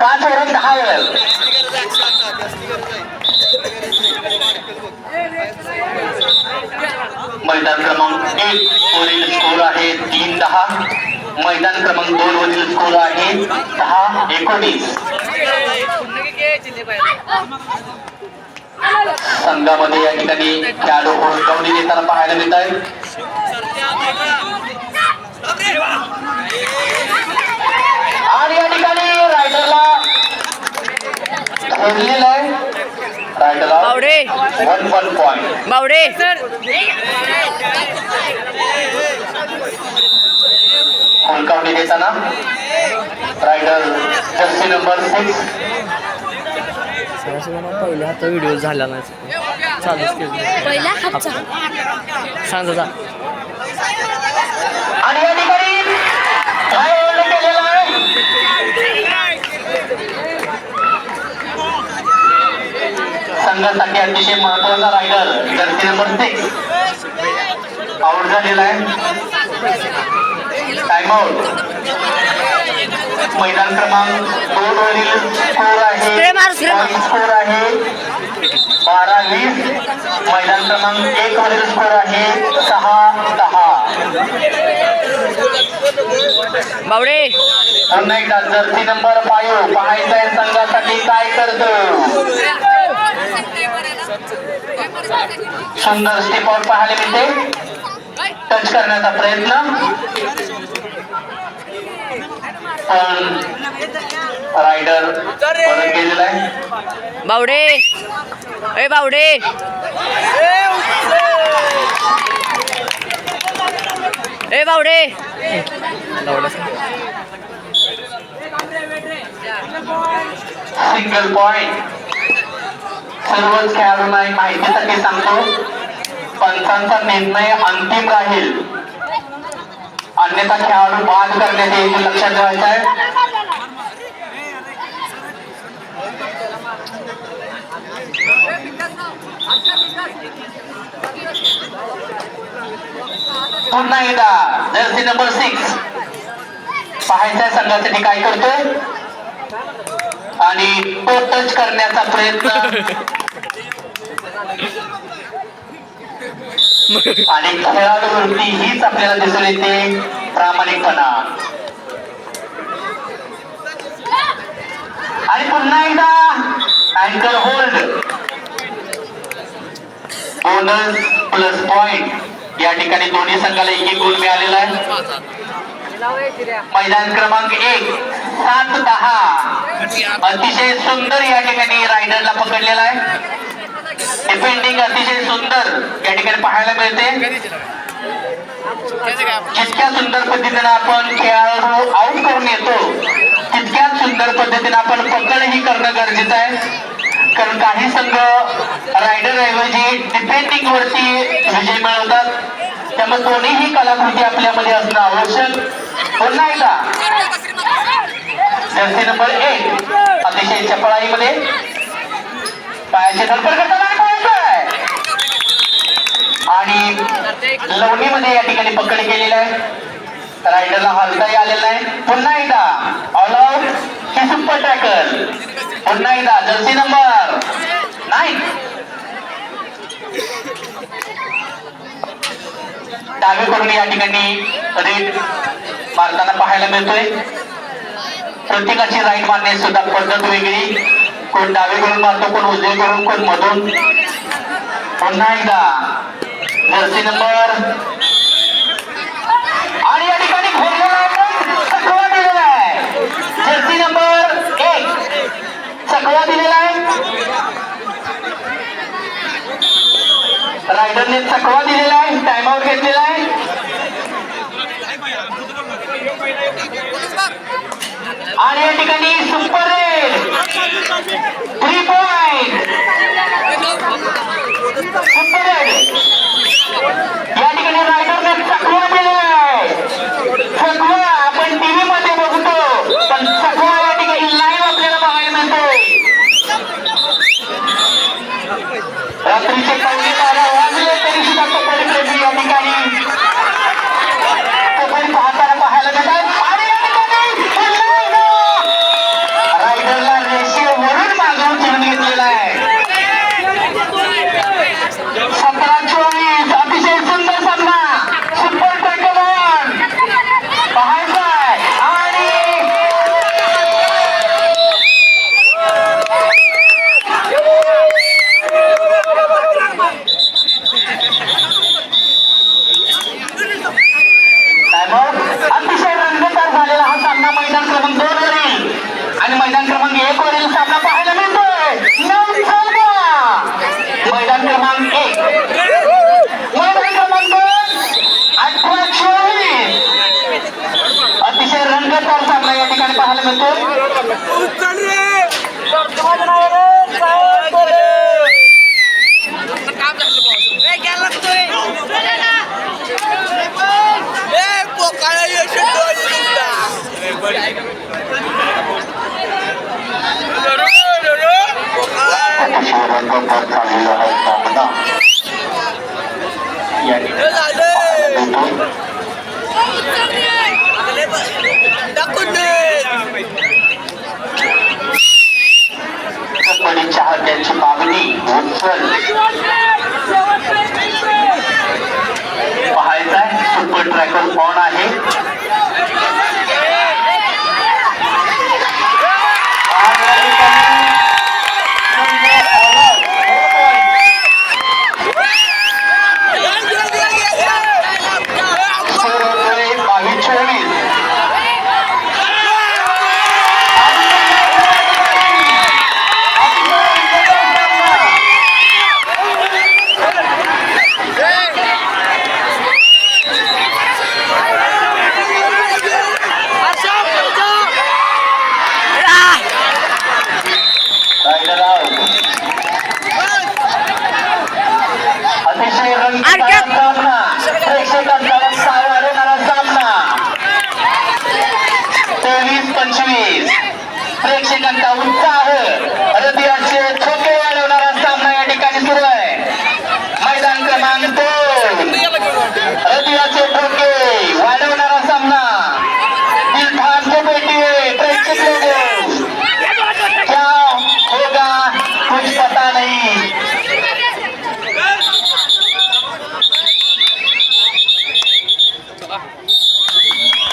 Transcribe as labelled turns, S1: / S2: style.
S1: पाच वरून दहा वेळ मैदान क्रमांक एक वरील स्कोर आहे तीन दहा. मैदान क्रमांक दोन वरील स्कोर आहे दहा एकोणीस. संघामध्ये या ठिकाणी खेळाडू हुलकावणी देताना पाहायला मिळत आहेत आणि या ठिकाणी रायडरला आहे. रायडरला
S2: बावडे.
S1: वन वन पॉईंट
S2: बावडे.
S1: हुलकावणी देताना. रायडर जर्सी नंबर सिक्स
S2: पहिल्या हाता व्हिडिओ झाला नाही. चालूच केलं.
S3: पहिला
S2: जा
S1: आणि या ठिकाणी काय ओव्हर केलेला आहे संघासाठी अतिशय महत्त्वाचा raider jersey number six out झालेला आहे. टाइम आउट मैदान क्रमांक दोन वरील स्कोर आहे. स्कोर आहे. बारा वीस. मैदान क्रमांक एक वरील स्कोर आहे. सहा दहा.
S2: बावडे.
S1: पुन्हा एकदा जर्सी नंबर फाईव्ह पाहायचा आहे संघासाठी. काय करतो? सुंदर स्टेप आउट पाहायला मिळते. टच करण्याचा प्रयत्न. पण रायडर गेलेला आहे.
S2: बावडे. ए बावडे. ए बावडे.
S1: सिंगल पॉइंट सर्वच खेळाडूंना एक माहितीसाठी सांगतो. पंचांचा निर्णय अंतिम राहील. अन्यथा खेळाडू बाद करण्यात येईल लक्षात ठेवायचं आहे. पुन्हा एकदा जर्सी नंबर सिक्स पाहायचा संघासाठी काय करतोय. आणि तो टच करण्याचा प्रयत्न. आणि खेळाडूवरती हीच आपल्याला दिसून येते प्रामाणिकपणा. आणि पुन्हा एकदा अँकर होल्ड बोनस प्लस पॉइंट या ठिकाणी दोन्ही संघाला एक एक गुण मिळालेला आहे. मैदान क्रमांक एक सात दहा. अतिशय सुंदर या ठिकाणी रायडरला पकडलेला आहे. डिफेंडिंग अतिशय सुंदर या ठिकाणी पाहायला मिळते. जितक्या सुंदर पद्धतीने आपण खेळाडू आउट करून येतो तितक्याच सुंदर पद्धतीने आपण पकडही करणं गरजेचं आहे. कारण काही संघ रायडर ऐवजी डिफेंडिंग वरती विजय मिळवतात. त्यामुळे दोन्हीही कलाकृती आपल्यामध्ये असणं आवश्यक. पुन्हा एकदा जर्सी नंबर एक अतिशय चपळाईमध्ये पायाचे धडपड करताना आणि लवणीमध्ये या ठिकाणी पकड केलेली आहे. रायडरला हलताही आलेला आहे पुन्हा एकदा. ऑल आउट हे सुपर टॅकल पुन्हा एकदा. जर्सी नंबर नाईन डावीकडून या ठिकाणी रेट मारताना पाहायला मिळतोय. प्रत्येकाची राईट मारण्याची सुद्धा पद्धत वेगळी. कोण डावीकडून मारतो कोण उजवीकडून कोण मधून. पुन्हा एकदा जर्सी नंबर आणि या ठिकाणी घोरलेला चकवा दिलेला आहे. जर्सी नंबर एक. चकवा दिलेला आहे. रायडरने चकवा दिलेला आहे. टाइम आउट घेतलेला आहे. आणि या ठिकाणी super raid. Three Thank you. अतिशय रंगतदार झालेला हा सामना या ठिकाणी कबड्डी चाहत्यांची मागणी उचल पाहायचाय सुपर ट्रॅकर कोण चोवीस पंचवीस. प्रेक्षकांचा उत्साह. हृदयाचे